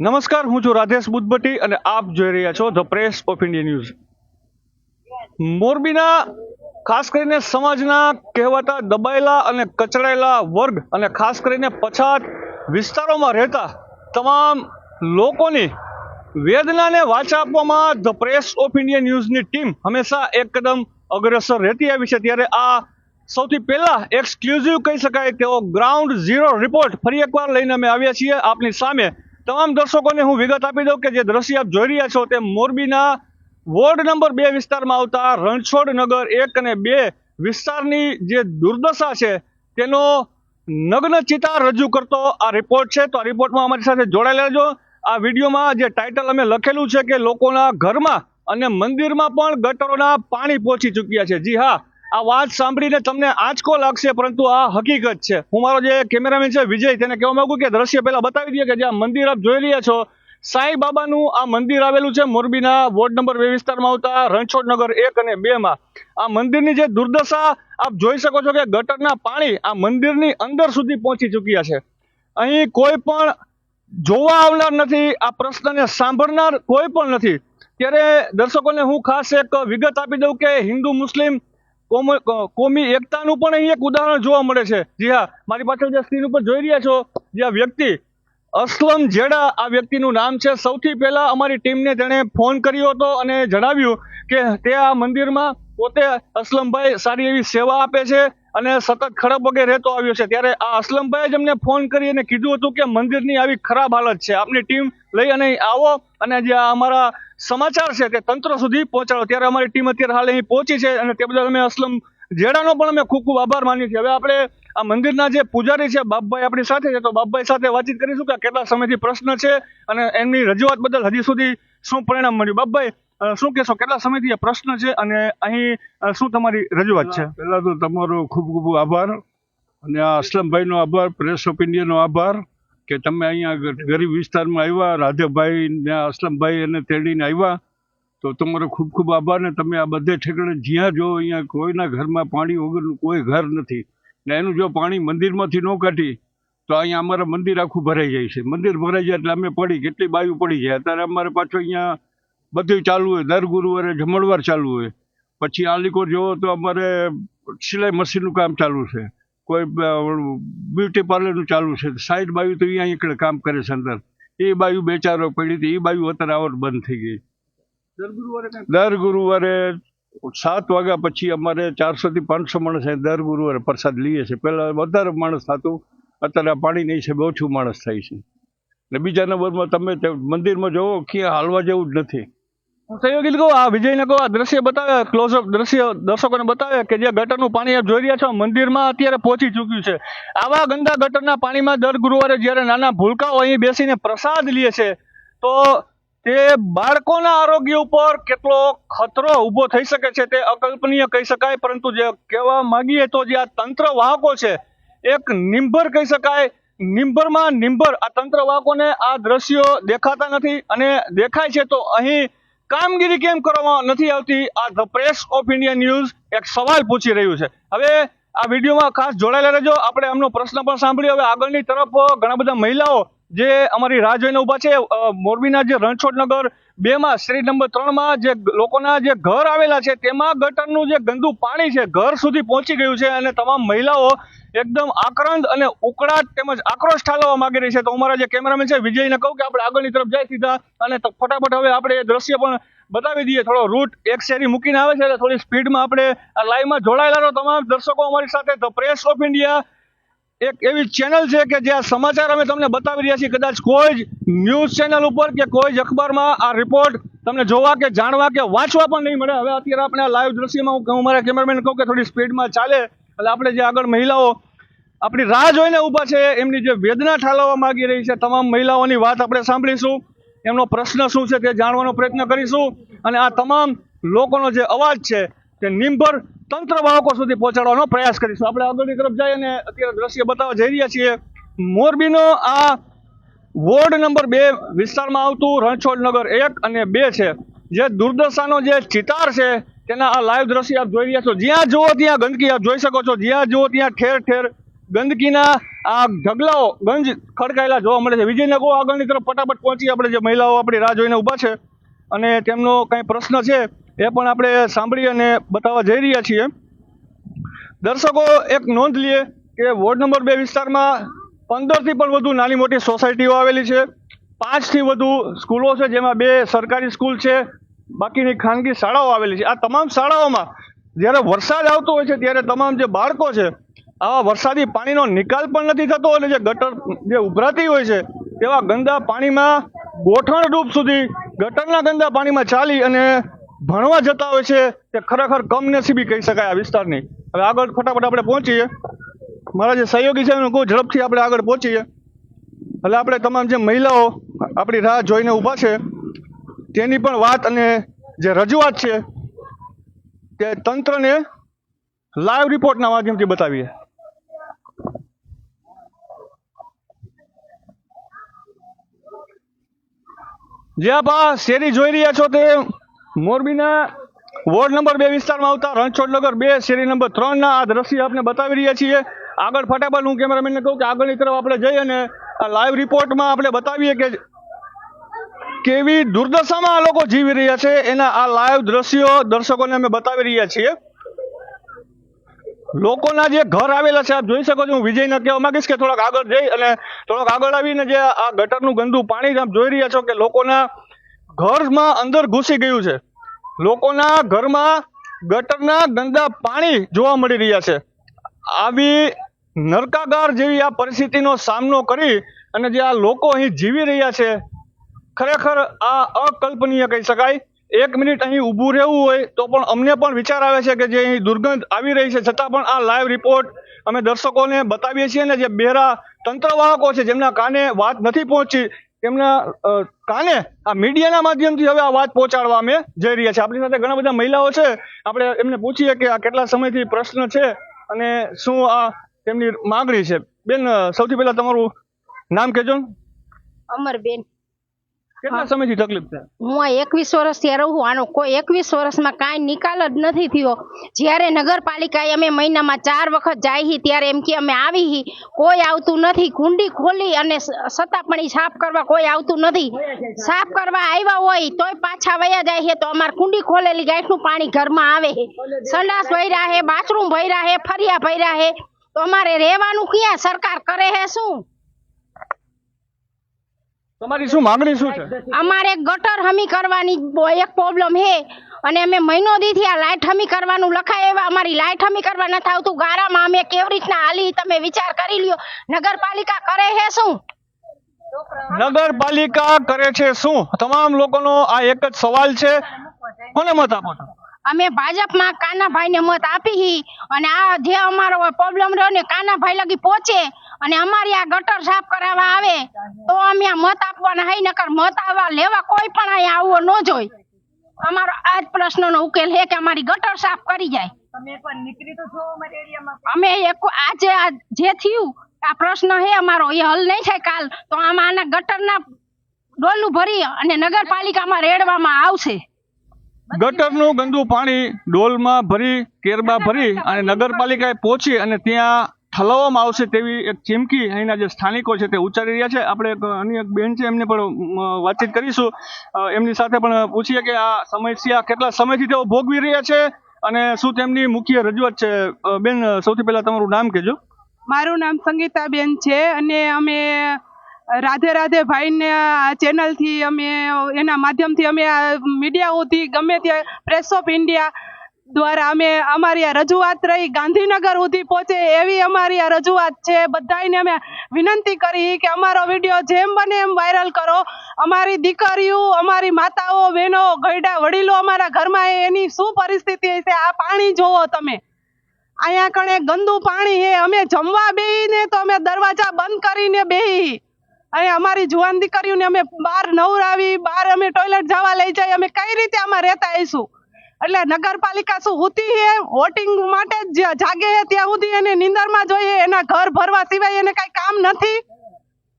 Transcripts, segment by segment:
નમસ્કાર, હું છું રાધેશ બુદ્ધભટ્ટી અને આપ જોઈ રહ્યા છો the Press of India news મોરબીના, ખાસ કરીને સમાજના કહેવાતા દબાયેલા અને કચડાયેલા વર્ગ અને ખાસ કરીને પછાત વિસ્તારોમાં રહેતા તમામ લોકોની વેદનાને વાચા આપવામાં ધ પ્રેસ ઓફ ઇન્ડિયા ન્યૂઝની ટીમ હંમેશા એક કદમ અગ્રેસર રહેતી આવી છે. ત્યારે આ સૌથી પહેલા એક્સક્લુઝિવ કહી શકાય તેવો ગ્રાઉન્ડ ઝીરો રિપોર્ટ ફરી એકવાર લઈને અમે આવ્યા છીએ આપની સામે. તમામ દર્શકોને હું વિગત આપી દઉં કે જે દ્રશ્ય આપ જોઈ રહ્યા છો તે મોરબીના વોર્ડ નંબર બે વિસ્તારમાં આવતા રણછોડ નગર એક અને બે વિસ્તારની જે દુર્દશા છે તેનો નગ્ન ચિતાર રજૂ કરતો આ રિપોર્ટ છે. તો આ રિપોર્ટમાં અમારી સાથે જોડાયેલા રહેજો આ વિડીયોમાં જે ટાઇટલ અમે લખેલું છે કે લોકોના ઘરમાં અને મંદિરમાં પણ ગટરોના પાણી પહોંચી ચૂક્યા છે. જી હા આ વાત સાંભળીને તમને આંચકો લાગશે, પરંતુ આ હકીકત છે. હું મારો જે કેમેરામેન છે, વિજય, તેને કહેવા માંગુ કે દ્રશ્ય પહેલાં બતાવી દઈએ કે જે આ મંદિર આપ જોઈ રહ્યા છો, સાંઈ બાબાનું આ મંદિર આવેલું છે, મોરબીના વોર્ડ નંબર બે વિસ્તારમાં આવતા રણછોડ નગર એક અને બે માં. આ મંદિરની જે દુર્દશા આપ જોઈ શકો છો કે ગટરના પાણી આ મંદિરની અંદર સુધી પહોંચી ચૂક્યા છે. અહીં કોઈ પણ જોવા આવનાર નથી, આ પ્રશ્નને સાંભળનાર કોઈ પણ નથી. ત્યારે દર્શકોને હું ખાસ એક વિગત આપી દઉં કે હિન્દુ, મુસ્લિમ કોમ- એકતાનું પણ અહીં એક ઉદાહરણ જોવા મળે છે. જી હા, મારી પાછળ જે સ્ક્રીન ઉપર જોઈ રહ્યા છો, જે આ વ્યક્તિ, અસલમ જેડા આ વ્યક્તિનું નામ છે. સૌથી પહેલા અમારી ટીમને તેણે ફોન કર્યો હતો અને જણાવ્યું કે તે આ મંદિરમાં પોતે અસલમભાઈ સારી એવી સેવા આપે છે. અને સતત ખરાબ વગેરે રહેતો આવ્યો છે. ત્યારે આ અસલમભાઈ જ અમને ફોન કરી અને કીધું હતું કે મંદિરની આવી ખરાબ હાલત છે. આપની ટીમ લઈ અને આવો અને જે અમારા સમાચાર છે તે તંત્ર સુધી પહોંચાડો. ત્યારે અમારી ટીમ અત્યારે હાલ અહીં પહોંચી છે અને તે બદલ અમે અસલમ જેડાનો પણ અમે ખૂબ ખૂબ આભાર માનીએ છીએ. હવે આપણે આ મંદિરના જે પૂજારી છે, બાપભાઈ આપણી સાથે છે. તો બાપભાઈ સાથે વાતચીત કરીશું કે કેટલા સમયથી પ્રશ્ન છે અને એમની રજૂઆત બદલ હજી સુધી શું પરિણામ મળ્યું? બાપભાઈ શું કહેશો? કેટલા સમયથી આ પ્રશ્ન છે અને અહીં શું તમારી રજૂઆત છે? પહેલા તો તમારો ખૂબ ખૂબ આભાર અને આ અસલમભાઈનો આભાર, પ્રેસ ઓફ ઇન્ડિયાનો આભાર કે તમે અહીંયા ગરીબ વિસ્તારમાં આવ્યા રાધેભાઈ ને અસલમભાઈ અને તેડીને આવ્યા, તો તમારો ખૂબ ખૂબ આભાર ને તમે આ બધે ઠેકાણે જ્યાં જો અહીંયા કોઈના ઘરમાં પાણી વગરનું કોઈ ઘર નથી ને એનું જો પાણી મંદિરમાંથી ન કાઢી, તો અહીંયા અમારા મંદિર આખું ભરાઈ જાય છે. મંદિર ભરાઈ જાય એટલે અમે પડી, કેટલી બાયું પડી જાય. અત્યારે અમારે પાછું અહીંયા બધું ચાલુ હોય. દર ગુરુવારે જમણવાર ચાલુ હોય. પછી આલીકોટ જુઓ તો અમારે સિલાઈ મશીનનું કામ ચાલુ છે. કોઈ બ્યુટી પાર્લરનું ચાલુ છે. સાઈડ બાયું તો અહીંયા એકડે કામ કરે છે અંદર. એ બાયું બે ચાર વાર પડી હતી. એ બાયું અત્યારે આવટ બંધ થઈ ગઈ. દર ગુરુવારે દર ગુરુવારે સાત વાગ્યા પછી અમારે ચારસોથી પાંચસો માણસ દર ગુરુવારે પ્રસાદ લઈએ છીએ. પહેલાં વધારે માણસ થતું. અત્યારે આ છે હિસાબે ઓછું માણસ થાય છે. ને બીજા નંબરમાં તમે મંદિરમાં જોવો ક્યાં હાલવા જેવું જ નથી. સહયોગી કહું આ વિજયને કહું આ દ્રશ્ય બતાવે ક્લોઝઅપ દ્રશ્ય દર્શકોને બતાવે કે જે ગટરનું પાણી આપ જોઈ રહ્યા છો, મંદિરમાં અત્યારે પહોંચી ચૂક્યું છે. આવા ગંદા ગટરના પાણીમાં દર ગુરુવારે જ્યારે નાના ભૂલકાઓ અહીં બેસીને પ્રસાદ લે છે, તો તે બાળકોના આરોગ્ય ઉપર કેટલો ખતરો ઊભો થઈ શકે છે તે અકલ્પનીય કહી શકાય, પરંતુ જે કહેવા માંગીએ તો જે આ તંત્ર વાહકો છે, એક નિંભર કહી શકાય, નિંભરમાં નિંભર આ તંત્ર વાહકોને આ દ્રશ્યો દેખાતા નથી અને દેખાય છે તો અહીં કામગીરી કેમ કરવામાં નથી આવતી? આ the Press of India news એક સવાલ પૂછી રહ્યું છે. હવે આ વિડીયોમાં ખાસ જોડાયેલા રહેજો. આપણે એમનો પ્રશ્ન પણ સાંભળ્યો હવે આગળની તરફ ઘણા બધા મહિલાઓ જે અમારી રાહ જોઈને ઊભા છે મોરબીના જે રણછોડનગર બેમાં શ્રી નંબર ત્રણમાં જે લોકોના જે ઘર આવેલા છે, તેમાં ગટરનું જે ગંદુ પાણી છે, ઘર સુધી પહોંચી ગયું છે અને તમામ મહિલાઓ એકદમ આક્રંદ અને ઉકળાટ તેમજ આક્રોશ ઠાલવવા માંગી રહી છે. તો અમારા જે કેમેરામેન છે, વિજયને કહું કે આપણે આગળની તરફ જાય સીધા અને ફટાફટ હવે આપણે એ દ્રશ્ય પણ બતાવી દઈએ. થોડો રૂટ એક શેરી મૂકીને આવે છે એટલે થોડી સ્પીડમાં આપણે આ લાઈવમાં જોડાયેલા તમામ દર્શકો અમારી સાથે ધ પ્રેસ ઓફ ઇન્ડિયા એક એવી ચેનલ છે કે જે આ સમાચાર અમે તમને બતાવી રહ્યા છીએ. કદાચ કોઈ જ ન્યૂઝ ચેનલ ઉપર કે કોઈ જ અખબારમાં આ રિપોર્ટ તમને જોવા કે જાણવા કે વાંચવા પણ નહીં મળે. હવે અત્યારે આપણે આ લાઈવ દ્રશ્યમાં હું કહું મારા કેમેરામેન કહું કે થોડી સ્પીડમાં ચાલે. એટલે આપણે જે આગળ મહિલાઓ, આપણી રાહ જોઈને ઊભા છે, એમની જે વેદના ઠાલવવા માંગી રહી છે, તમામ મહિલાઓની વાત આપણે સાંભળીશું. એમનો પ્રશ્ન શું છે તે જાણવાનો પ્રયત્ન કરીશું. અને આ તમામ લોકોનો જે અવાજ છે તે નિંભર તંત્ર વાહકો સુધી પહોંચાડવાનો પ્રયાસ કરીશું. આપણે આગળની તરફ જઈએ અને અત્યારે દ્રશ્ય બતાવવા જઈ રહ્યા છીએ. મોરબીનો આ વોર્ડ નંબર બે વિસ્તારમાં આવતું રણછોડનગર એક અને બે છે. જે દુર્દશાનો જે ચિતાર છે, તેના આ લાઈવ દ્રશ્ય આપ જોઈ રહ્યા છો. જ્યાં જુઓ ત્યાં ગંદકી, આપ જોઈ શકો છો. જ્યાં જુઓ ત્યાં ઠેર ઠેર ગંદકીના આ ઢગલાઓ, ગંજ ખડકાયેલા જોવા મળે છે. વિજયનગર આગળની તરફ ફટાફટ પહોંચી આપણે. જે મહિલાઓ આપણી રાહ જોઈને ઊભા છે. અને તેમનો કંઈ પ્રશ્ન છે એ પણ આપણે સાંભળી અને બતાવવા જઈ રહ્યા છીએ. દર્શકો, એક નોંધ લઈએ કે વોર્ડ નંબર બે વિસ્તારમાં પંદરથી પણ વધુ નાની મોટી સોસાયટીઓ આવેલી છે. પાંચથી વધુ સ્કૂલો છે, જેમાં બે સરકારી સ્કૂલ છે, બાકીની ખાનગી શાળાઓ આવેલી છે. આ તમામ શાળાઓમાં જ્યારે વરસાદ આવતો હોય છે, ત્યારે તમામ જે બાળકો છે, આવા વરસાદી પાણીનો નિકાલ પણ નથી થતો અને જે ગટર, જે ઉભરાતી હોય છે, તેવા ગંદા પાણીમાં ગોઠણ રૂપ સુધી ગટરના ગંદા પાણીમાં ચાલી અને ભણવા જતા હોય છે તે ખરેખર કમનસીબી કહી શકાય આ વિસ્તારની. હવે આગળ ફટાફટ આપણે પહોંચીએ. મારા જે સહયોગી છે એનું કહું ઝડપથી આપણે આગળ પહોંચીએ. એટલે આપણે તમામ જે મહિલાઓ આપણી રાહ જોઈને ઊભા છે, તેની પણ વાત અને જે રજૂઆત છે, તે તંત્રને લાઈવ રિપોર્ટના માધ્યમથી બતાવીએ. જે આપ શેરી જોઈ રહ્યા છો તે મોરબીના વોર્ડ નંબર બે વિસ્તારમાં આવતા રણછોડનગર બે, શેરી નંબર ત્રણના આ દ્રશ્ય આપણે બતાવી રહ્યા છીએ. આગળ ફટાફટ હું કેમેરામેનને કહું કે આગળની તરફ આપણે જઈ અને લાઈવ રિપોર્ટમાં આપણે બતાવીએ કે કેવી દુર્દશામાં આ લોકો જીવી રહ્યા છે. એના આ લાઈવ દ્રશ્યો દર્શકોને અમે બતાવી રહ્યા છીએ. લોકોના જે ઘર આવેલા છે, આપ જોઈ શકો છો, હું વિજયને કહેવા માંગીશ કે થોડાક આગળ જઈ અને થોડાક આગળ આવીને જે આ ગટરનું ગંદુ પાણી આપ જોઈ રહ્યા છો કે લોકોના ઘરમાં અંદર ઘૂસી ગયું છે. લોકોના ઘરમાં ગટરના ગંદા પાણી જોવા મળી રહ્યા છે. આવી નરકાગાર જેવી આ પરિસ્થિતિનો સામનો કરી અને જે આ લોકો અહીં જીવી રહ્યા છે, ખરેખર આ અકલ્પનીય કહી શકાય. એક મિનિટ અહીં ઊભું રહેવું હોય તો પણ અમને પણ વિચાર આવે છે કે જે અહીં દુર્ગંધ આવી રહી છે, છતાં પણ આ લાઈવ રિપોર્ટ અમે દર્શકોને બતાવીએ છીએ ને જે બેરા તંત્રવાહકો છે, જેમના કાને વાત નથી પહોંચી તેમના કાને આ મીડિયાના માધ્યમથી હવે આ વાત પહોંચાડવા અમે જઈ રહ્યા છીએ. આપણી સાથે ઘણા બધા મહિલાઓ છે. આપણે એમને પૂછીએ કે આ કેટલા સમયથી પ્રશ્ન છે અને શું આ તેમની માંગણી છે. બેન સૌથી પહેલા તમારું નામ કહેજો. અમરબેન. કેટલા સમયથી તકલીફ છે? હું એકવીસ વર્ષથી રહું છું. આનો કોઈ એકવીસ વર્ષમાં કાંઈ નિકાલ જ નથી થયો. જ્યારે નગરપાલિકાએ અમે મહિનામાં ચાર વખત જાય ત્યારે એમ કે અમે આવી કોઈ આવતું નથી. કુંડી ખોલી અને સતાપણી સાફ કરવા કોઈ આવતું નથી. સાફ કરવા આવ્યા હોય તોય પાછા વયા જાય છે તો અમારે કુંડી ખોલેલી ગાંઠનું પાણી ઘરમાં આવે છે સંડાસ ભર્યા હે બાથરૂમ ભર્યા હે ફરિયા ભર્યા હે. તો અમારે રહેવાનું ક્યાં? સરકાર કરે હે શું? તમારી શું માંગણી શું છે? અમારે ગટર હમી કરવાની એક પ્રોબ્લેમ હે અને અમે મહિનો દીથી આ લાઇટ હમી કરવાનું લખાય એવા અમારી લાઇટ હમી કરવા નથી આવતું. ગારામાં અમે કેવી રીતના હાલી તમે વિચાર કરી લ્યો. નગરપાલિકા કરે હે શું? નગરપાલિકા કરે છે શું? તમામ લોકોનો આ એક જ સવાલ છે. કોને મત આપો છો? અમે ભાજપમાં કાનાભાઈને મત આપી હી અને આ જે અમારો પ્રોબ્લેમ રહ્યો ને કાનાભાઈ લગી પહોંચે અને અમારી આ ગટર સાફ કરાવવા આવે તો અમે આ મત આપવાના હઈ નકર મત આવવા લેવા કોઈ પણ અહીંયા આવવો ન જોઈ. અમારો આ જ પ્રશ્નનો ઉકેલ છે કે અમારી ગટર સાફ કરી જાય. અમે એક આજે આ જે થયું આ પ્રશ્ન હે અમારો એ હલ નહીં થાય કાલ તો આમાં આના ગટરના ડોલું ભરી અને નગરપાલિકામાં રેડવામાં આવશે. ગટરનું ગંદુ પાણી ડોલમાં ભરી, કેરબા ભરી અને નગરપાલિકાએ પહોંચી અને ત્યાં ઠલવવામાં આવશે તેવી એક ચીમકી અહીંના જે સ્થાનિકો છે તે ઉચ્ચારી રહ્યા છે. આપણે અન્ય એક બેન છે, એમને પણ વાતચીત કરીશું. એમની સાથે પણ પૂછીએ કે આ સમસ્યા કેટલા સમયથી તેઓ ભોગવી રહ્યા છે અને શું તેમની મુખ્ય રજૂઆત છે? બેન, સૌથી પહેલા તમારું નામ કહેજો. મારું નામ સંગીતાબેન છે અને અમે રાધે રાધે ભાઈને આ ચેનલથી અમે, એના માધ્યમથી અમે આ મીડિયા સુધી ગમે ત્યાં પ્રેસ ઓફ ઇન્ડિયા દ્વારા અમે અમારી આ રજૂઆત રહી. ગાંધીનગર સુધી પહોંચે એવી અમારી આ રજૂઆત છે. બધાને અમે વિનંતી કરી કે અમારો વીડિયો જેમ બને એમ વાયરલ કરો. અમારી દીકરીઓ, અમારી માતાઓ, બહેનો, ગયડા, વડીલો અમારા ઘરમાં એની શું પરિસ્થિતિ છે. આ પાણી જોવો તમે. અહીંયા કણે ગંદુ પાણી હે અમે જમવા બેહીને તો અમે દરવાજા બંધ કરીને બેહી. અને અમારી જુવાન દીકરીઓને અમે બહાર નવરાવી, બહાર અમે ટોયલેટ જવા લઈ જાય અમે કઈ રીતે આમાં રહેતા આવીશું? એટલે નગરપાલિકા શું હોતી હે? વોટિંગ માટે જ જાગે ત્યાં સુધી એને નિંદરમાં જોઈએ, એના ઘર ભરવા સિવાય એને કાંઈ કામ નથી.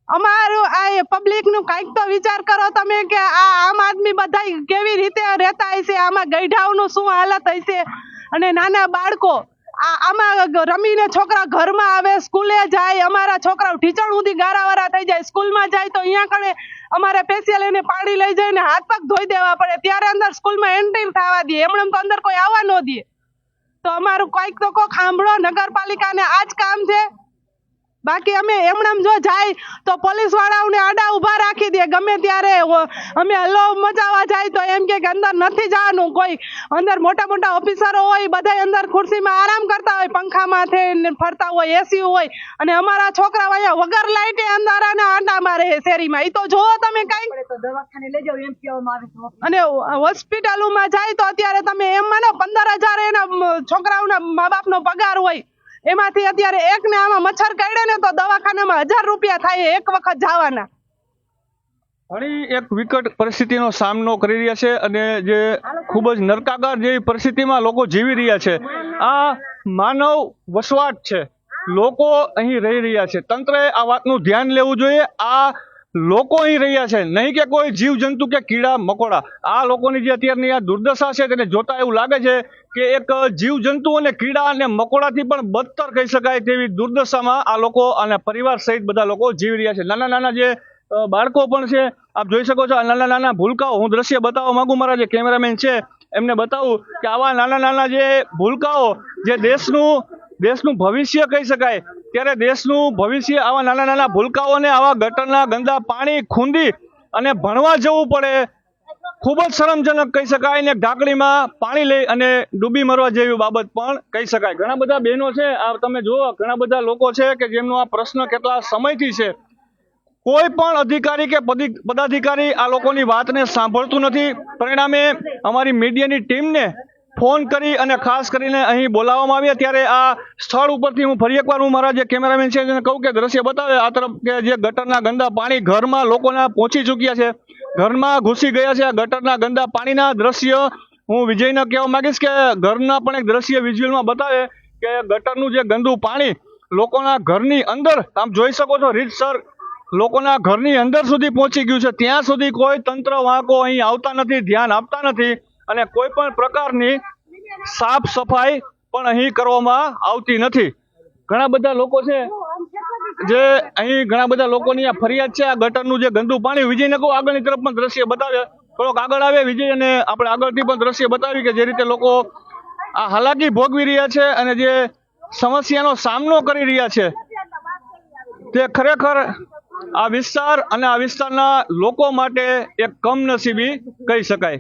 અમારું આ પબ્લિકનું કાંઈક તો વિચાર કરો તમે કે આ આમ આદમી બધા કેવી રીતે રહેતા હશે? આમાં ગઈઢાઓનું શું હાલત હશે? અને નાના બાળકો રમીને છોકરા ઘરમાં આવે, સ્કૂલે જાય, અમારા છોકરાઓ ઢીચણ સુધી ગારાવારા થઈ જાય, સ્કૂલમાં જાય તો અહીંયા કણે અમારે પેશિયલ એને પાણી લઈ જઈને હાથ પગ ધોઈ દેવા પડે, ત્યારે અંદર સ્કૂલમાં એન્ટ્રી થવા દે, એમણે તો અંદર કોઈ આવવા ન દે. તો અમારું કંઈક તો કોક સાંભળો, નગરપાલિકાને આ જ કામ છે. બાકી અમે એમણામ જો જાય તો પોલીસ વાળાઓને આડા ઊભા રાખી દે. ગમે ત્યારે અમે હલ્લો મચાવવા જાય તો એમ કે અંદર નથી જવાનું. કોઈ અંદર મોટા મોટા ઓફિસરો હોય બધા અંદર ખુરશીમાં આરામ કરતા હોય પંખામાં થઈને ફરતા હોય એસી હોય. અને અમારા છોકરા અહીંયા વગર લાઈટે અંદર અને આંટા મારે શેરીમાં. એ તો જોવો તમે કઈ. દવાખાને લઈ જાઓ એમ કહેવામાં આવે અને હોસ્પિટલોમાં જાય તો અત્યારે તમે એમ માનો પંદર હજાર એના છોકરાઓના મા બાપનો પગાર હોય. એમાંથી અત્યારે એકને આમાં મચ્છર કરડે ને તો દવાખાનામાં હજાર રૂપિયા થાય એક વખત જવાના. ઘણી વિકટ પરિસ્થિતિનો સામનો કરી રહ્યા છે અને જે ખૂબ જ નરકાગાર જેવી પરિસ્થિતિમાં લોકો જીવી રહ્યા છે. આ માનવ વસવાટ છે. લોકો અહીં રહી રહ્યા છે. તંત્રએ આ વાતનું ધ્યાન લેવું જોઈએ. આ લોકો અહીં રહ્યા છે. નહીં કે કોઈ જીવજંતુ કે કીડા, મકોડા. આ લોકોની જે અત્યારની આ દુર્દશા છે તેને જોતા એવું લાગે છે કે એક જીવજંતુ અને કીડા અને મકોડાથી પણ બદતર કહી શકાય તેવી દુર્દશામાં આ લોકો અને પરિવાર સહિત બધા લોકો જીવી રહ્યા છે. નાના નાના જે બાળકો પણ છે, આપ જોઈ શકો છો આ નાના નાના ભૂલકાઓ. હું દ્રશ્ય બતાવવા માંગુ મારા જે કેમેરામેન છે, એમને બતાવું કે આવા નાના નાના જે ભૂલકાઓ જે દેશનું દેશનું ભવિષ્ય કહી શકાય ત્યારે દેશનું ભવિષ્ય આવા નાના નાના ભૂલકાઓને, આવા ગટરના ગંદા પાણી ખૂંદી અને ભણવા જવું પડે, ખૂબ જ શરમજનક કહી શકાય ને ઢાંકણીમાં પાણી લઈ અને ડૂબી મરવા જેવી બાબત પણ કહી શકાય. ઘણા બધા બહેનો છે, આ તમે જુઓ, ઘણા બધા લોકો છે કે જેમનો આ પ્રશ્ન કેટલા સમયથી છે. કોઈ પણ અધિકારી કે પદી- પદાધિકારી આ લોકોની વાતને સાંભળતું નથી. પરિણામે અમારી મીડિયાની ટીમને ફોન કરી અને ખાસ કરીને અહીં બોલાવવામાં આવ્યા ત્યારે આ સ્થળ ઉપરથી હું ફરી એકવાર હું મારા જે કેમેરામેન છે તેને કહું કે દ્રશ્ય બતાવે, આ તરફ કે જે ગટરના ગંદા પાણી ઘરમાં લોકોના પહોંચી ચૂક્યા છે. ઘરમાં ઘૂસી ગયા છે આ ગટરના ગંદા પાણીના દ્રશ્ય. હું વિજયને કહેવા માંગીશ કે ઘરના પણ એક દ્રશ્ય વિઝ્યુઅલમાં બતાવે કે ગટરનું જે ગંદુ પાણી લોકોના ઘરની અંદર, આમ જોઈ શકો છો રીતસર લોકોના ઘરની અંદર સુધી પહોંચી ગયું છે. ત્યાં સુધી કોઈ તંત્ર વાંકો અહીં આવતા નથી, ધ્યાન આપતા નથી. અને કોઈ પણ પ્રકારની સાફ સફાઈ પણ અહીં કરવામાં આવતી નથી. ઘણા બધા લોકો છે જે અહીં ઘણા બધા લોકોની આ ફરિયાદ છે, આ ગટરનું જે ગંદુ પાણી વિજયનગર આગળની તરફ પણ દ્રશ્ય બતાવે. થોડોક આગળ આવે વિજય અને આપણે આગળથી પણ દ્રશ્ય બતાવી કે જે રીતે લોકો આ હાલાકી ભોગવી રહ્યા છે અને જે સમસ્યાનો સામનો કરી રહ્યા છે. તે ખરેખર આ વિસ્તાર અને આ વિસ્તારના લોકો માટે એક કમનસીબી કહી શકાય.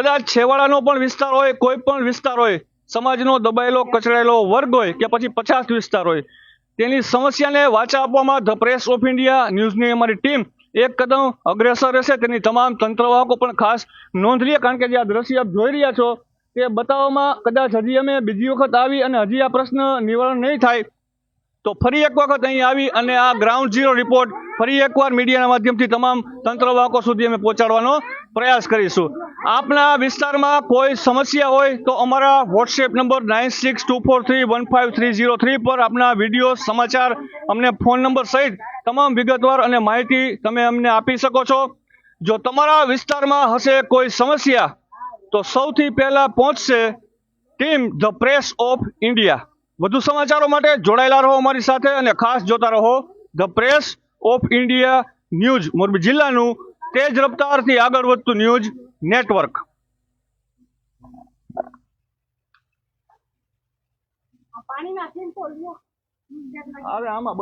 કદાચ છેવાડાનો પણ વિસ્તાર હોય, કોઈ પણ વિસ્તાર હોય, સમાજનો દબાયેલો, કચડાયેલો વર્ગ હોય કે પછી પચાસ વિસ્તાર હોય, તેની સમસ્યાને વાચા આપવામાં ધ પ્રેસ ઓફ ઇન્ડિયા ન્યૂઝની અમારી ટીમ એક કદમ અગ્રેસર રહેશે. તેની તમામ તંત્રવાહકો પણ ખાસ નોંધ લઈએ કારણ કે જે આ દ્રશ્ય આપ જોઈ રહ્યા છો, તે બતાવવામાં કદાચ હજી અમે બીજી વખત આવી અને હજી આ પ્રશ્ન નિવારણ નહીં થાય તો ફરી એક વખત અહીં આવી અને આ ગ્રાઉન્ડ ઝીરો રિપોર્ટ ફરી એકવાર મીડિયાના માધ્યમથી તમામ તંત્રવાહકો સુધી અમે પહોંચાડવાનો પ્રયાસ કરીશું. આપના વિસ્તારમાં કોઈ સમસ્યા હોય તો અમારા WhatsApp number nine six two four three one five three zero three પર આપના વીડિયો સમાચાર, અમને ફોન નંબર સહિત તમામ વિગતવાર અને માહિતી તમે અમને આપી શકો છો. જો તમારા વિસ્તારમાં હશે કોઈ સમસ્યા, તો સૌથી પહેલાં પહોંચશે team the Press of India. વધુ સમાચારો માટે જોડાયેલા રહો અમારી સાથે અને ખાસ જોતા રહો the Press of India news Morbi જિલ્લાનું તેજ રફતારથી આગળ વધતું ન્યૂઝ નેટવર્ક. સિમ્પલ હવે આમાં